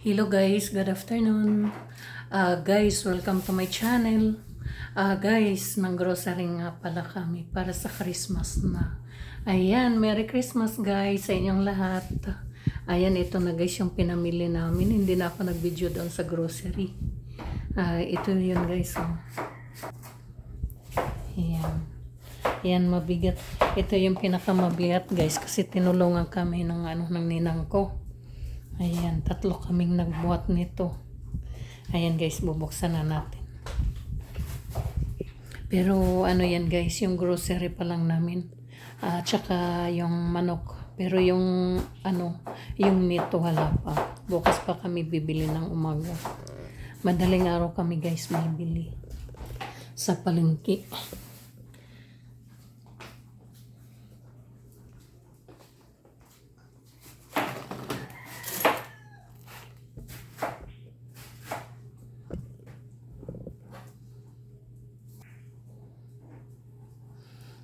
Hello guys, good afternoon. Ah, guys, welcome to my channel. Ah, guys, ng grocery nga pala kami para sa Christmas na. Ayan, Merry Christmas guys sa inyong lahat. Ayan, ito na guys yung pinamili namin. Hindi na ako nag-video doon sa grocery. Ah, ito yun guys. Oh. Ayan. Ayan, mabigat. Ito yung pinakamabigat guys kasi tinulungan kami ng ano ng ninang ko. Ayan, tatlo kaming nagbuhat nito. Ayan guys, bubuksan na natin. Pero ano yan guys, yung grocery pa lang namin. At tsaka yung manok. Pero yung ano, yung nito wala pa. Bukas pa kami bibili ng umaga. Madaling araw kami guys bibili sa palengke.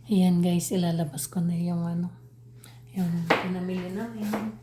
Ayan guys, ilalabas ko na yung ano, yung pinamili namin.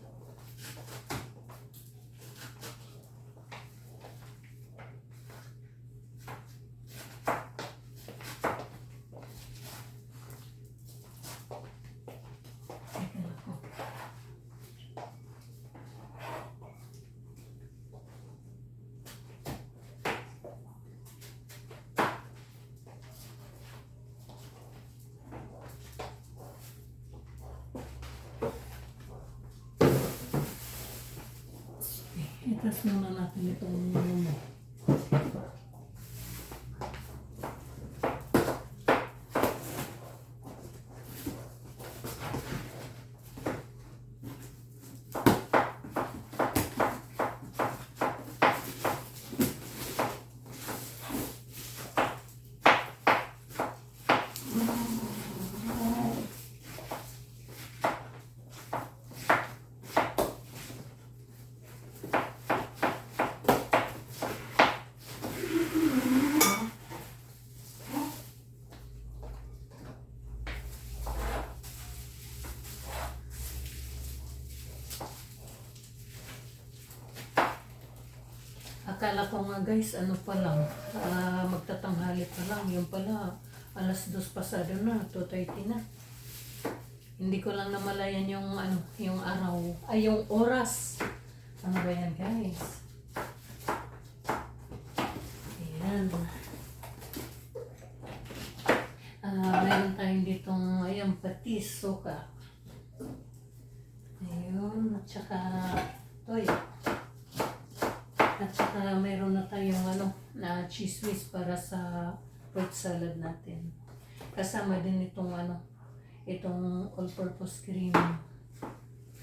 Itas muna natin itong ano. Akala ko nga guys, ano pa lang, ah, magtatanghali pa lang. Yung pala, alas dos pasado na, 2.30 na. Hindi ko lang namalayan yung ano, yung araw, ay yung oras. Ano ba yan guys? Ayan. Ah, meron tayong ditong, ayan, patis, suka. Ayun, at saka, toyo. At saka mayroon na tayong ano, na cheese whiz para sa fruit salad natin. Kasama din itong ano, itong all-purpose cream.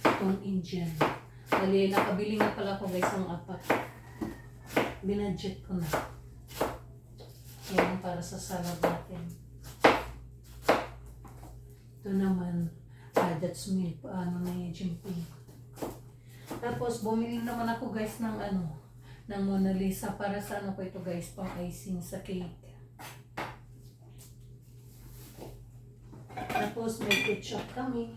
Itong Indian. Bali, nakabili nga pala ako guys ng apat. Binadget ko na. Yan para sa salad natin. Ito naman, ah, that's milk. Ano na yung jimping. Tapos, bumili naman ako guys ng ano, ng Mona Lisa para sa ano ko ito guys, pang icing sa cake. Tapos, may ketchup kami.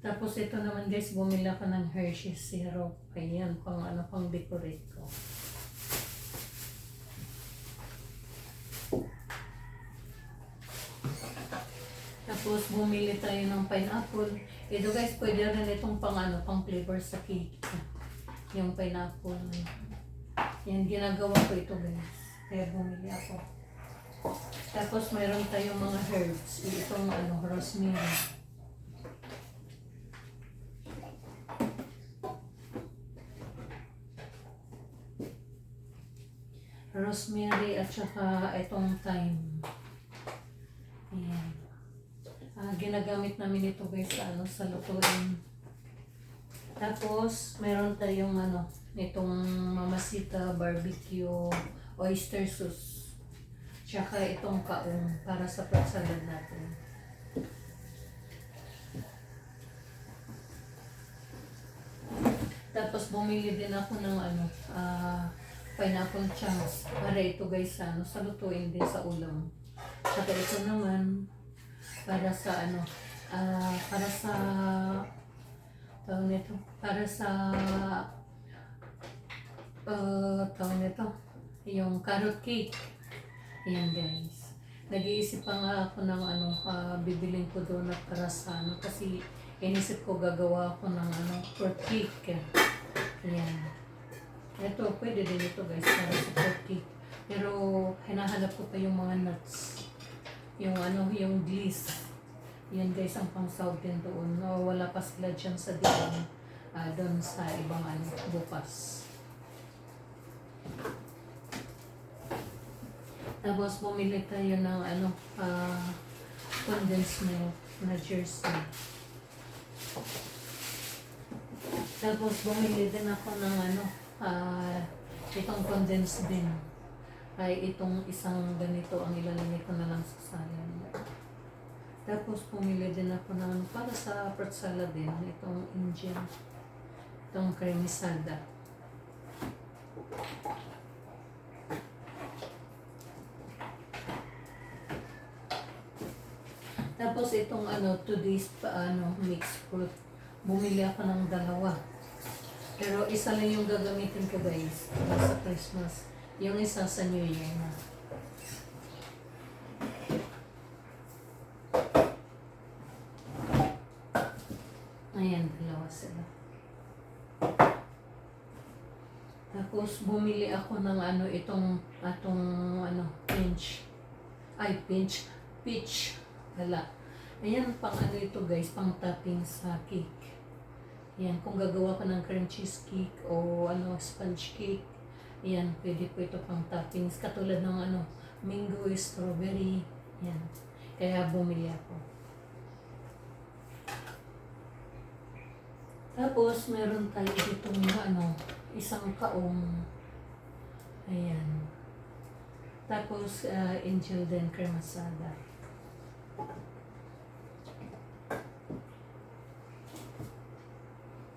Tapos, ito naman guys, bumili ako ng Hershey's syrup. Ayan, pang ano, pang decorate ko. Tapos, bumili tayo ng pineapple. Ito guys, pwede rin itong pang ano, pang flavor sa cake. Yung pineapple. Yan, ginagawa ko ito guys. Kaya bumili ako. Tapos mayroon tayong mga herbs. Itong ano, rosemary. Rosemary at saka itong thyme. Ayan. Ah, ginagamit namin ito guys ano, sa lutuin. Tapos, meron tayong ano, itong mamasita barbecue oyster sauce. Tsaka itong kaong para sa fruit natin. Tapos bumili din ako ng ano, ah, pineapple chunks. Para ito guys ano, sa lutuin din sa ulam. Tsaka ito naman, para sa ano, ah, para sa tawag nito, para sa uh, tawag nito, yung carrot cake. Ayan guys. Nag-iisip pa nga ako ng ano, ah, bibiling ko donut para sa ano, kasi inisip ko gagawa ako ng ano, fruit cake. Ayan. Ito, pwede din ito guys, para sa fruit cake. Pero hinahanap ko pa yung mga nuts. Yung ano, yung gliss. Yan guys, ang pang-south din doon. No, wala pa sila dyan sa diyan. ah doon sa ibang ano, bukas. Tapos bumili tayo ng ano, ah, condensed milk na jersey. Tapos bumili din ako ng ano, ah, itong condensed din. Ay itong isang ganito ang ilalagay ko na lang sa salad. Tapos pumili din ako ng para sa fruit salad din, itong Indian. Itong creamy salad. Tapos itong ano, today's ano, mixed fruit. Bumili ako ng dalawa. Pero isa lang yung gagamitin ko guys sa Christmas. Yung isa sa New Year na. Ayan, dalawa sila. Tapos bumili ako ng ano itong atong ano pinch. Ay pinch, peach. Wala. Ayan pang ano ito guys, pang topping sa cake. Ayan, kung gagawa ka ng cream cheese cake o ano sponge cake, ayan, pwede po ito pang toppings. Katulad ng ano, mango, strawberry, ayan. Kaya bumili ako. Tapos, meron tayo dito ano, isang kaong. Ayan. Tapos, uh, angel din cremasada.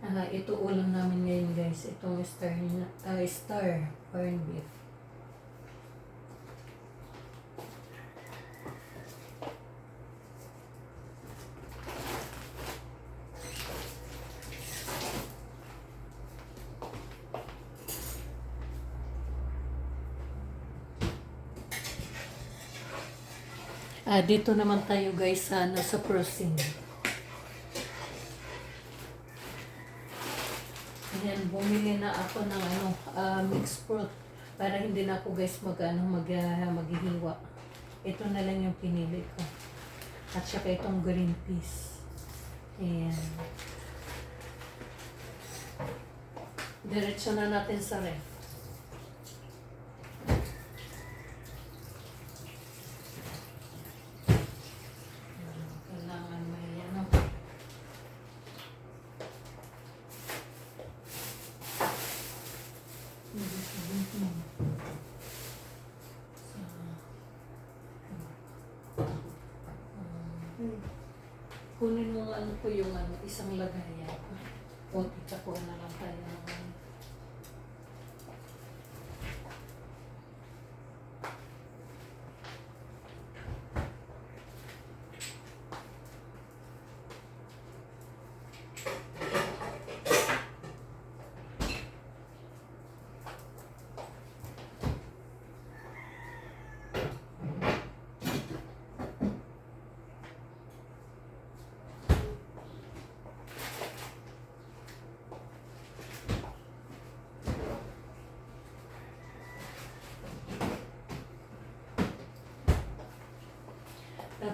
Ah, ito ulam namin ngayon guys. Itong star, na- ah, star corn beef. Ah, dito naman tayo guys sa ano, sa crossing. Ayan, bumili na ako ng ano, ah, mixed fruit para hindi na ako guys mag ano, mag, ah, maghihiwa. Ito na lang yung pinili ko. At saka itong green peas. Ayan. Diretso na natin sa ref. Kailangan may ano. Hindi sabihin. Sa... Um, kunin mo ano ko yung ano, isang lagayan. O, tita ko na lang tayo ng ano.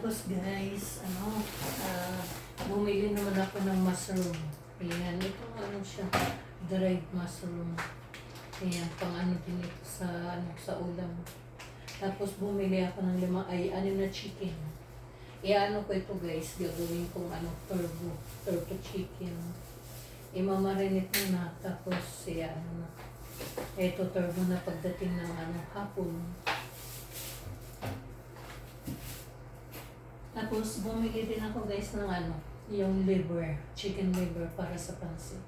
Tapos guys, ano, ah, bumili naman ako ng mushroom. Ayan, ito ano siya, dried mushroom. Ayan, pang ano din ito sa, ano, sa ulam. Tapos bumili ako ng lima, ay, ano na chicken. Iano ko ito guys, gagawin kong ano, turbo, turbo chicken. Imamarinate mo na, tapos, ayan, ano, ito turbo na pagdating ng ano, hapon. Tapos bumili din ako guys ng ano, yung liver, chicken liver para sa pansit.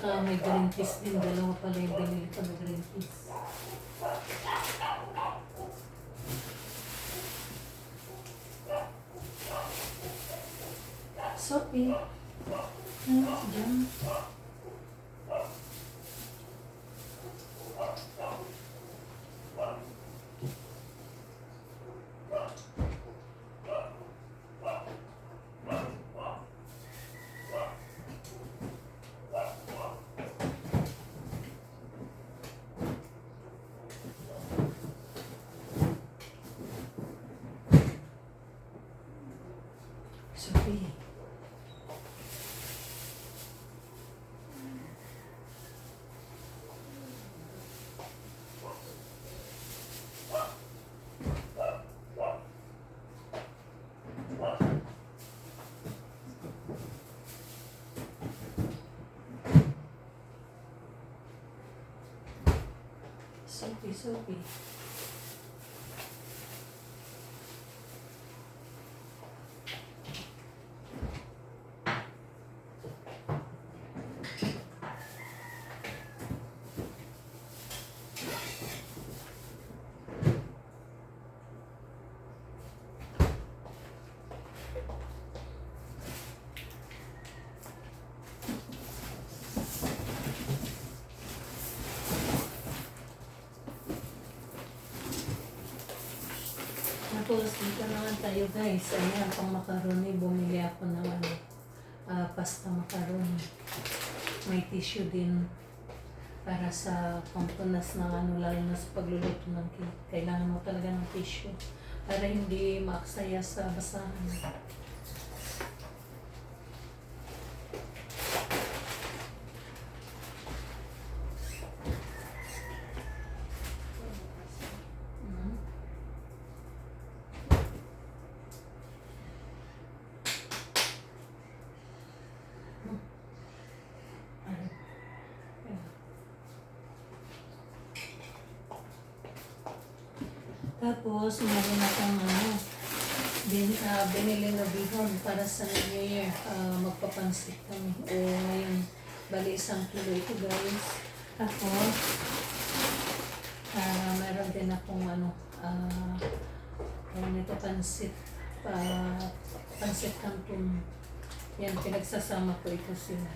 saka may green peas din. Dalawa pala yung binili ko na green peas. Sophie. Ano dyan? Sophie. Sophie, Sophie. Tapos dito naman tayo guys. Ayan, pang macaroni. Bumili ako ng ano, ah, pasta macaroni. May tissue din para sa pampunas ng ano, lalo na sa pagluluto ng. Kailangan mo talaga ng tissue para hindi maaksaya sa basahan. Mhm. Ano? Ayan. Tapos, meron akong ano, bin, ah, binili na bihon para sa New Year. Ah, magpapansit kami. O ngayon, bali isang kilo ito guys. Tapos, ah, meron din akong ano, ano nito, pansit. Pa, pansit canton. Yan, pinagsasama ko ito sila.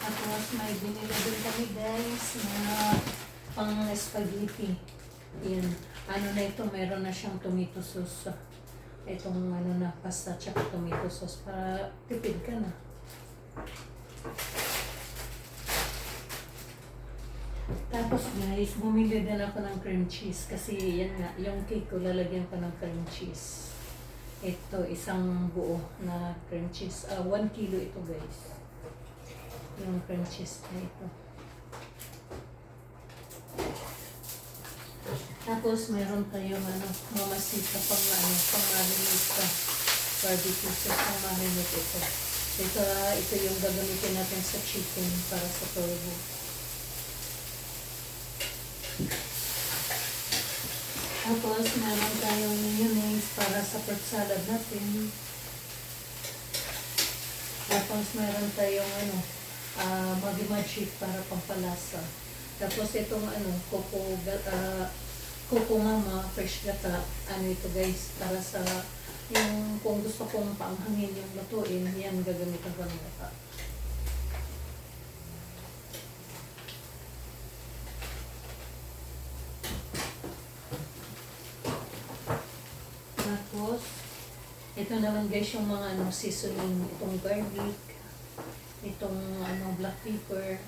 Tapos may guys na pang spaghetti. Yan. Ano na ito, meron na siyang tomato sauce. Itong ano na pasta tsaka tomato sauce para tipid ka na. Tapos guys, bumili din ako ng cream cheese kasi yan nga, yung cake ko lalagyan ko ng cream cheese. Ito, isang buo na cream cheese. Ah, one kilo ito guys yung cream cheese na ito. Tapos meron tayong ano, mamasita pang ano, pang marinate ka. Barbecue sauce pang marinate ito. Ito, ito yung gagamitin natin sa chicken para sa turbo. Tapos meron tayong mayonnaise para sa fruit salad natin. Tapos meron tayong ano, uh, magimachi para pampalasa. Tapos itong ano, coco, uh, coco mama, fresh gata, ano ito guys, para sa yung kung gusto kong paanghangin yung lutuin, yan gagamitan ko ng gata. Tapos, ito naman guys yung mga ano, seasoning, itong garlic, itong ano black pepper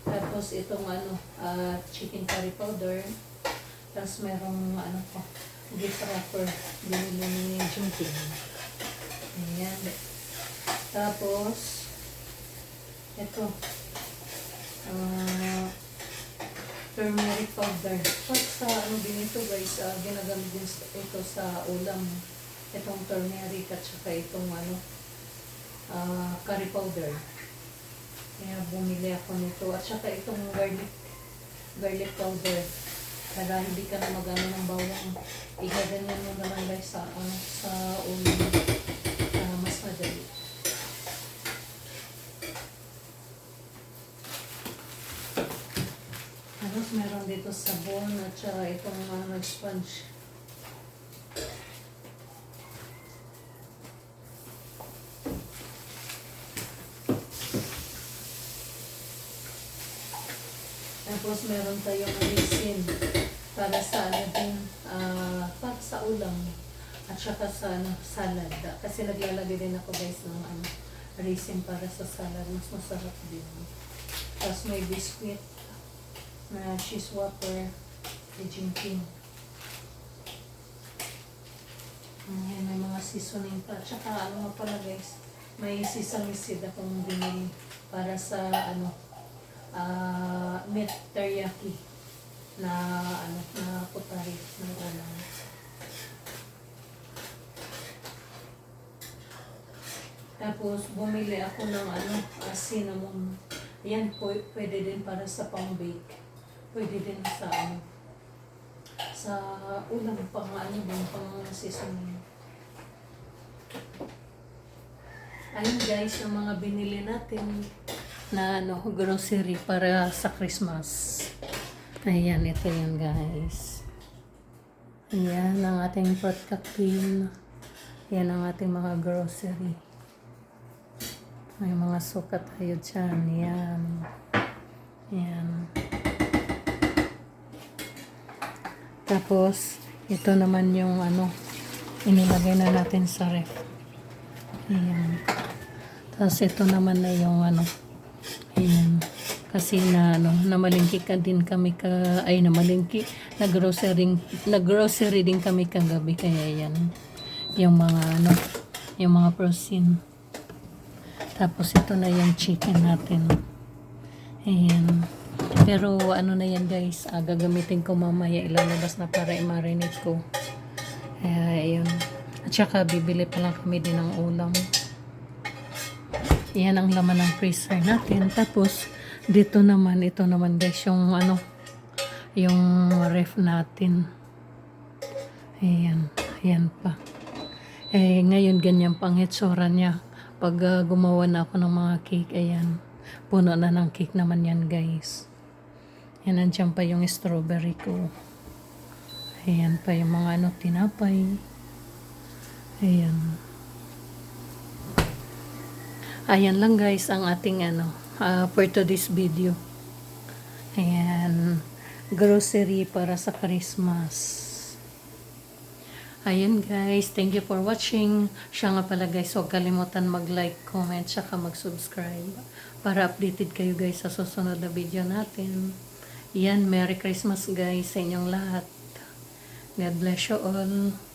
tapos itong ano ah, chicken curry powder tapos merong ano pa beef wrapper binili ni Juntin ayan tapos ito ah turmeric powder pag sa ano din ito guys ah, ginagamit din ito sa ulam itong turmeric at saka itong ano ah, curry powder. Kaya bumili ako nito. At saka itong garlic, garlic powder. Para hindi ka na magano ng bawang. Igaganyan mo naman guys sa, ano, sa ulo. Para mas madali. Tapos meron dito sabon at saka itong ano, sponge. Tapos meron tayong resin para sa ano din, ah, para sa ulam at saka sa ano, salad. Kasi naglalagay din ako guys ng ano, resin para sa salad. Mas masarap din. Tapos may biscuit na cheese water, Beijing King. Ayan, may mga seasoning pa. Tsaka ano nga pala guys, may sesame seed akong binili para sa ano, ah meat teriyaki na ano, na putari ng ulam. Tapos bumili ako ng ano, ah, cinnamon. Yan po, pwede din para sa pang-bake. Pwede din sa ano, sa ulam pang ano din, pang seasoning. Ayun guys, yung mga binili natin na ano, grocery para sa Christmas. Ayan, ito yun guys. Ayan ang ating pagkakin. Yan ang ating mga grocery. May mga sukat tayo dyan. Yan. Yan. Tapos, ito naman yung ano, inilagay na natin sa ref. Ayan. Tapos ito naman na yung ano, ayan. Kasi na ano, namalingki ka din kami ka, ay namalingki, nag-grocery, nag-grocery din kami kagabi, kaya yan. Yung mga ano, yung mga protein. Tapos ito na yung chicken natin. Ayan. Pero ano na yan guys, ah, gagamitin ko mamaya ilalabas na para i-marinate ko. Kaya ayun. At saka bibili pa lang kami din ng ulam. Yan ang laman ng freezer natin. Tapos dito naman, ito naman guys, yung ano, yung ref natin. Ayan, ayan pa. Eh, ngayon ganyan pang itsura niya. Pag ah, gumawa na ako ng mga cake, ayan. Puno na ng cake naman yan, guys. Yan, nandiyan pa yung strawberry ko. Ayan pa yung mga ano, tinapay. Ayan. Ayan lang guys ang ating ano, ah, for today's video. Ayan. Grocery para sa Christmas. Ayun guys, thank you for watching. Siya nga pala guys, huwag kalimutan mag-like, comment, saka mag-subscribe para updated kayo guys sa susunod na video natin. Yan, Merry Christmas guys sa inyong lahat. God bless you all.